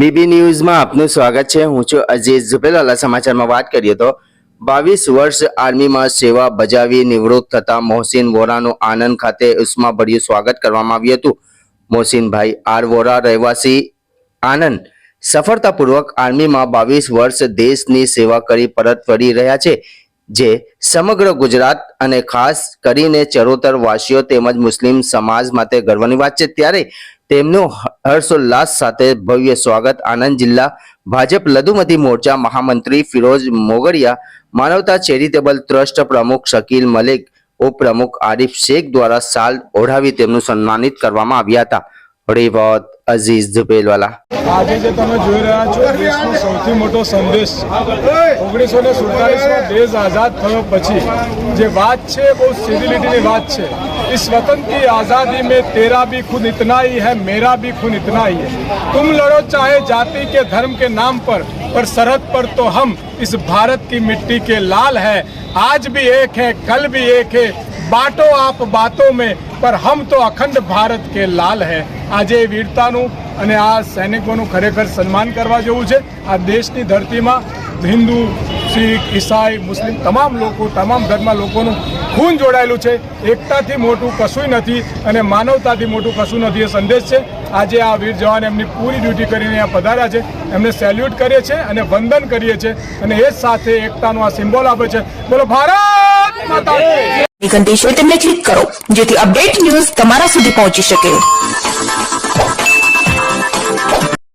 BB ન્યૂઝમાં આપનું સ્વાગત છે. હું છું અજીઝ ઝુબેલાલા સમાચારમાં વાત કરીએ તો બાવીસ વર્ષ આર્મીમાં સેવા બજાવી નિવૃત્ત થતા મોહસિન વોરાનું આનંદ ખાતે ઉષ્માભર્યું સ્વાગત કરવામાં આવ્યું હતું. મોહસિનભાઈ આર વોરા રહેવાસી આનંદ સફળતાપૂર્વક આર્મીમાં બાવીસ વર્ષ દેશની સેવા કરી પરત ફરી રહ્યા છે, જે સમગ્ર ગુજરાત અને ખાસ કરીને ચરોતર વાસીઓ તેમજ મુસ્લિમ સમાજ માટે ગર્વની વાત છે. ત્યારે તેમનું હર્ષોલ્લાસ સાથે ભવ્ય સ્વાગત. આણંદ જિલ્લા ભાજપ લઘુમતી મોરચા મહામંત્રી ફિરોજ મોગડિયા, માનવતા ચેરિટેબલ ટ્રસ્ટ પ્રમુખ શકીલ મલિક, ઉપપ્રમુખ આરિફ શેખ દ્વારા સાલ ઓઢાવી તેમનું સન્માનિત કરવામાં આવ્યા હતા. રેવત અઝીઝ ઝુબેલવાલા. આજે જે તમે જોઈ રહ્યા છો દેશનો સૌથી મોટો સંદેશ ઓગણીસો ને સુડતાલીસમાં દેશ આઝાદ થયો પછી જે વાત છે બહુ સિવિલિટીની વાત છે. इस वतन की आज़ादी में तेरा भी खून इतना ही है मेरा भी खून इतना ही है तुम लड़ो चाहे जाति के धर्म के नाम पर पर सरहद पर तो हम इस भारत की मिट्टी के लाल है आज भी एक है कल भी एक है बांटो आप बातों में પર હમ તો અખંડ ભારત કે લાલ હૈ આજે એ વીરતાનું અને આ સૈનિકોનું ખરેખર સન્માન કરવા જેવું છે આ દેશની ધરતીમાં હિન્દુ શીખ ઈસાઈ મુસ્લિમ તમામ લોકો તમામ ધર્મના લોકોનું ખૂન જોડાયેલું છે. એકતાથી મોટું કશું નથી અને માનવતાથી મોટું કશું નથી એ સંદેશ છે. આજે આ વીર જવાન એમની પૂરી ડ્યુટી કરીને અહીંયા પધાર્યા છે. એમને સેલ્યુટ કરીએ છીએ અને વંદન કરીએ છીએ અને એ સાથે એકતાનો આ સિમ્બોલ આપે છે. બોલો, ભારત માતા ક્લિક કરો, જેથી અપડેટ ન્યૂઝ તમારા સુધી પહોંચી શકે.